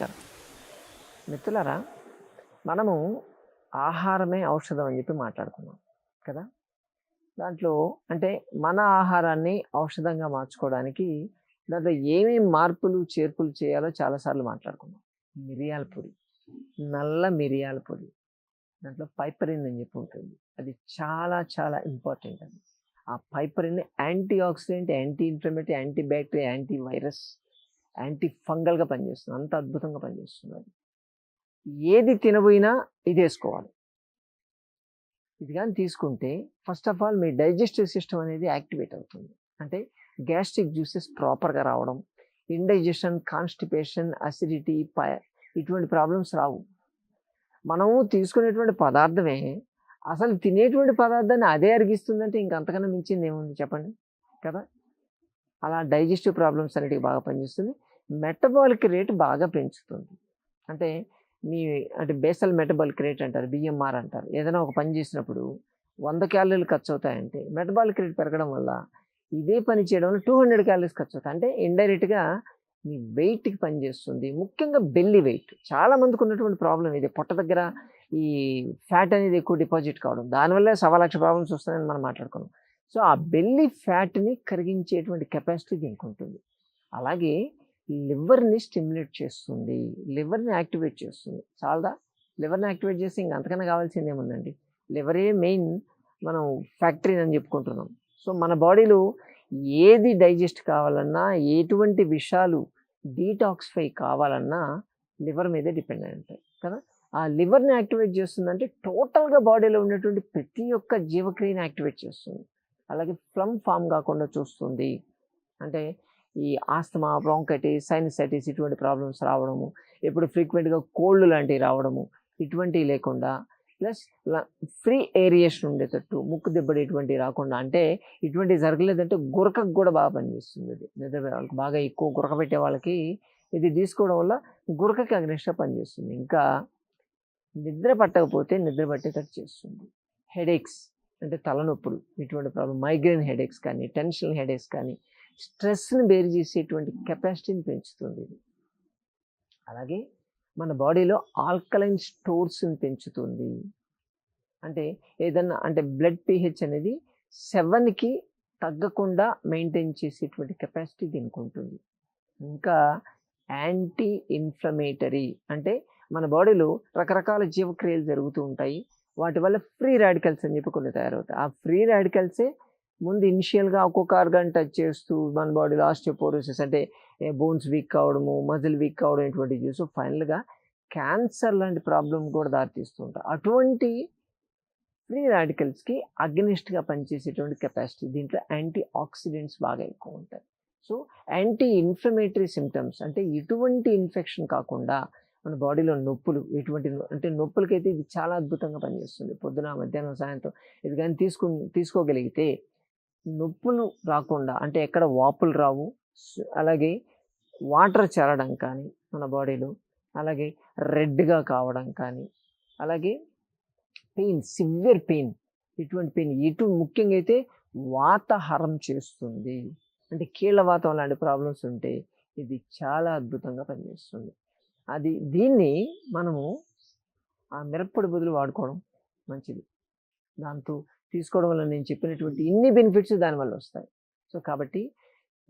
నమస్కారం. మిత్రులారా మనము ఆహారమే ఔషధం అని చెప్పి మాట్లాడుకున్నాం కదా? దాంట్లో అంటే మన ఆహారాన్ని ఔషధంగా మార్చుకోవడానికి దాంట్లో ఏమేమి మార్పులు చేర్పులు చేయాలో చాలాసార్లు మాట్లాడుకున్నాం. మిరియాల పొడి నల్ల మిరియాల పొడి దాంట్లో పైపరిన్ అని చెప్పి ఉంటుంది. అది చాలా చాలా ఇంపార్టెంట్ అది. ఆ piperine antioxidant anti inflammatory anti bacteria anti virus anti ఫంగల్గా పనిచేస్తుంది. అంత అద్భుతంగా పనిచేస్తుంది అది. ఏది తినబోయినా ఇది వేసుకోవాలి. ఇది కానీ తీసుకుంటే ఫస్ట్ ఆఫ్ ఆల్ మీ డైజెస్టివ్ సిస్టమ్ అనేది యాక్టివేట్ అవుతుంది. అంటే గ్యాస్ట్రిక్ జ్యూసెస్ ప్రాపర్గా రావడం ఇండైజెషన్ కాన్స్టిపేషన్ అసిడిటీ పై ఇటువంటి ప్రాబ్లమ్స్ రావు. మనము తీసుకునేటువంటి పదార్థమే అసలు తినేటువంటి పదార్థాన్ని అదే అరిగిస్తుందంటే ఇంకంతకన్నా మించింది ఏముంది చెప్పండి కదా? అలా డైజెస్టివ్ ప్రాబ్లమ్స్ అనేటివి బాగా పనిచేస్తుంది. మెటబాలిక్ రేట్ బాగా పెంచుతుంది. అంటే మీ అంటే బేసల్ మెటబాలిక్ రేట్ అంటారు బిఎంఆర్ అంటారు. ఏదైనా ఒక పని చేసినప్పుడు వంద క్యాలరీలు ఖర్చు అవుతాయంటే మెటబాలిక్ రేట్ పెరగడం వల్ల ఇదే పని చేయడం వల్ల టూ హండ్రెడ్ క్యాలరీస్ ఖర్చు అవుతాయి అంటే ఇండైరెక్ట్గా మీ వెయిట్కి పనిచేస్తుంది ముఖ్యంగా బెల్లి వెయిట్. చాలామందికి ఉన్నటువంటి ప్రాబ్లం ఇది. పొట్ట దగ్గర ఈ ఫ్యాట్ అనేది ఎక్కువ డిపాజిట్ కావడం. దానివల్ల సవా లక్ష ప్రాబ్లమ్స్ వస్తాయని మనం మాట్లాడుకున్నాం. సో ఆ బెల్లి ఫ్యాట్ని కరిగించేటువంటి కెపాసిటీ దీనికి ఉంటుంది. అలాగే లివర్ని స్టిమ్యులేట్ చేస్తుంది లివర్ని యాక్టివేట్ చేస్తుంది. చాలా లివర్ని యాక్టివేట్ చేస్తే ఇంక అంతకన్నా కావాల్సింది ఏముందండి? లివరే మెయిన్ మనం ఫ్యాక్టరీ అని చెప్పుకుంటున్నాం. సో మన బాడీలో ఏది డైజెస్ట్ కావాలన్నా ఎటువంటి విషాలు డీటాక్స్ఫై కావాలన్నా లివర్ మీదే డిపెండ్ అయి ఉంటాయి కదా? ఆ లివర్ని యాక్టివేట్ చేస్తుందంటే టోటల్గా బాడీలో ఉన్నటువంటి ప్రతి ఒక్క జీవక్రియని యాక్టివేట్ చేస్తుంది. అలాగే ఫ్లమ్ ఫామ్ కాకుండా చూస్తుంది. అంటే ఈ ఆస్తమా బ్రాంకైటిస్ సైనసైటిస్ ఇటువంటి ప్రాబ్లమ్స్ రావడము ఇప్పుడు ఫ్రీక్వెంట్గా కోల్డ్ లాంటివి రావడము ఇటువంటివి లేకుండా ప్లస్ ఫ్రీ ఏరియేషన్ ఉండేటట్టు ముక్కు దెబ్బడి ఇటువంటివి రాకుండా అంటే ఇటువంటివి జరగలేదంటే గురకకు కూడా బాగా పనిచేస్తుంది ఇది నిద్ర వాళ్ళకి బాగా ఎక్కువ గురక పెట్టే వాళ్ళకి ఇది తీసుకోవడం వల్ల గురకకి అగ్నిష్ట పనిచేస్తుంది. ఇంకా నిద్ర పట్టకపోతే నిద్ర పట్టేటట్టు చేస్తుంది. హెడేక్స్ అంటే తలనొప్పులు ఇటువంటి ప్రాబ్లం మైగ్రేన్ హెడేక్స్ కానీ టెన్షన్ హెడేక్స్ కానీ స్ట్రెస్ని బేర్ చేసేటువంటి కెపాసిటీని పెంచుతుంది ఇది. అలాగే మన బాడీలో ఆల్కలైన్ స్టోర్స్ని పెంచుతుంది. అంటే ఏదన్నా అంటే బ్లడ్ పిహెచ్ అనేది సెవెన్కి తగ్గకుండా మెయింటైన్ చేసేటువంటి కెపాసిటీ దీనికి ఉంటుంది. ఇంకా యాంటీ ఇన్ఫ్లమేటరీ అంటే మన బాడీలో రకరకాల జీవక్రియలు జరుగుతూ ఉంటాయి. వాటి వల్ల ఫ్రీ రాడికల్స్ అని చెప్పి కొన్ని తయారవుతాయి. ఆ ఫ్రీ రాడికల్సే ముందు ఇనిషియల్గా ఒక్కొక్క ఆర్గాన్ టచ్ చేస్తూ మన బాడీలో ఆస్టియోపోరోసిస్ అంటే బోన్స్ వీక్ కావడము మజిల్ వీక్ కావడం ఇటువంటివి చూసి ఫైనల్గా క్యాన్సర్ లాంటి ప్రాబ్లం కూడా దారితీస్తుంటారు అటువంటి ఫ్రీ రాడికల్స్కి అగ్నిస్ట్గా పనిచేసేటువంటి కెపాసిటీ దీంట్లో యాంటీ ఆక్సిడెంట్స్ బాగా ఎక్కువ ఉంటాయి సో యాంటీ ఇన్ఫ్లమేటరీ సిమ్టమ్స్ అంటే ఎటువంటి ఇన్ఫెక్షన్ కాకుండా మన బాడీలో నొప్పులు ఎటువంటి అంటే నొప్పులకైతే ఇది చాలా అద్భుతంగా పనిచేస్తుంది. పొద్దున మధ్యాహ్నం సాయంత్రం ఇది కానీ తీసుకు తీసుకోగలిగితే నొప్పులు రాకుండా అంటే ఎక్కడ వాపులు రావు అలాగే వాటర్ చేరడం కానీ మన బాడీలో అలాగే రెడ్గా కావడం కానీ అలాగే పెయిన్ సివియర్ పెయిన్ ఇటువంటి పెయిన్ ఇటు ముఖ్యంగా అయితే వాతహరం చేస్తుంది. అంటే కీళ్ళ వాతం లాంటి ప్రాబ్లమ్స్ ఉంటే ఇది చాలా అద్భుతంగా పనిచేస్తుంది. అది దీన్ని మనము ఆ మిరప్పొడి బదులు వాడుకోవడం మంచిది. దాంతో తీసుకోవడం వల్ల నేను చెప్పినటువంటి ఇన్ని బెనిఫిట్స్ దానివల్ల వస్తాయి. సో కాబట్టి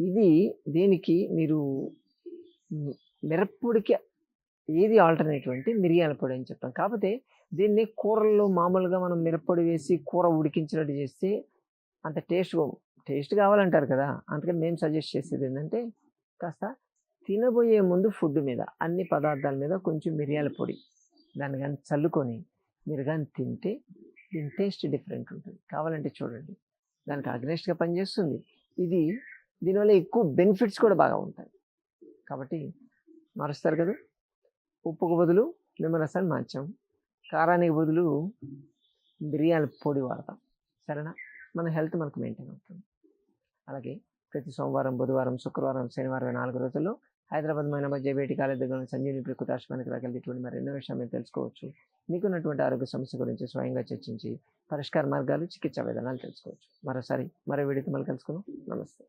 ఇది దీనికి మీరు మిరప్పొడికి ఏది ఆల్టర్నేటివ్ అంటే మిరియాల పొడి అని చెప్తాం కాకపోతే దీన్ని కూరల్లో మామూలుగా మనం మిరప్పొడి వేసి కూర ఉడికించినట్టు చేస్తే అంత టేస్ట్ టేస్ట్ కావాలంటారు కదా! అందుకని మేము సజెస్ట్ చేసేది ఏంటంటే కాస్త తినబోయే ముందు ఫుడ్ మీద అన్ని పదార్థాల మీద కొంచెం మిరియాల పొడి దాన్ని కానీ చల్లుకొని మీరు కానీ తింటే దీని టేస్ట్ డిఫరెంట్ ఉంటుంది. కావాలంటే చూడండి. దానికి అగ్నెస్ట్గా పనిచేస్తుంది. ఇది దీనివల్ల ఎక్కువ బెనిఫిట్స్ కూడా బాగా ఉంటాయి. కాబట్టి మారుస్తారు కదా. ఉప్పుకు బదులు నిమ్మరసాన్ని మార్చాం. కారానికి బదులు బిర్యానీ పొడి వాడతాం. సరేనా? మన హెల్త్ మనకు మెయింటైన్ అవుతుంది. అలాగే ప్రతి సోమవారం బుధవారం శుక్రవారం శనివారం నాలుగు రోజుల్లో హైదరాబాద్ మైన మధ్య భేటీ కాలేజ్ దగ్గర సంజీవిని ప్రకృతి ఆశ్రమానికి దగ్గర ఇటువంటి మరి ఎన్నో విషయాలు మీరు తెలుసుకోవచ్చు. మీకున్నటువంటి ఆరోగ్య సమస్య గురించి స్వయంగా చర్చించి పరిష్కార మార్గాలు చికిత్సా విధానాలు తెలుసుకోవచ్చు. మరోసారి మరో వీడియోతో మళ్ళీ కలుసుకుందాం. నమస్తే.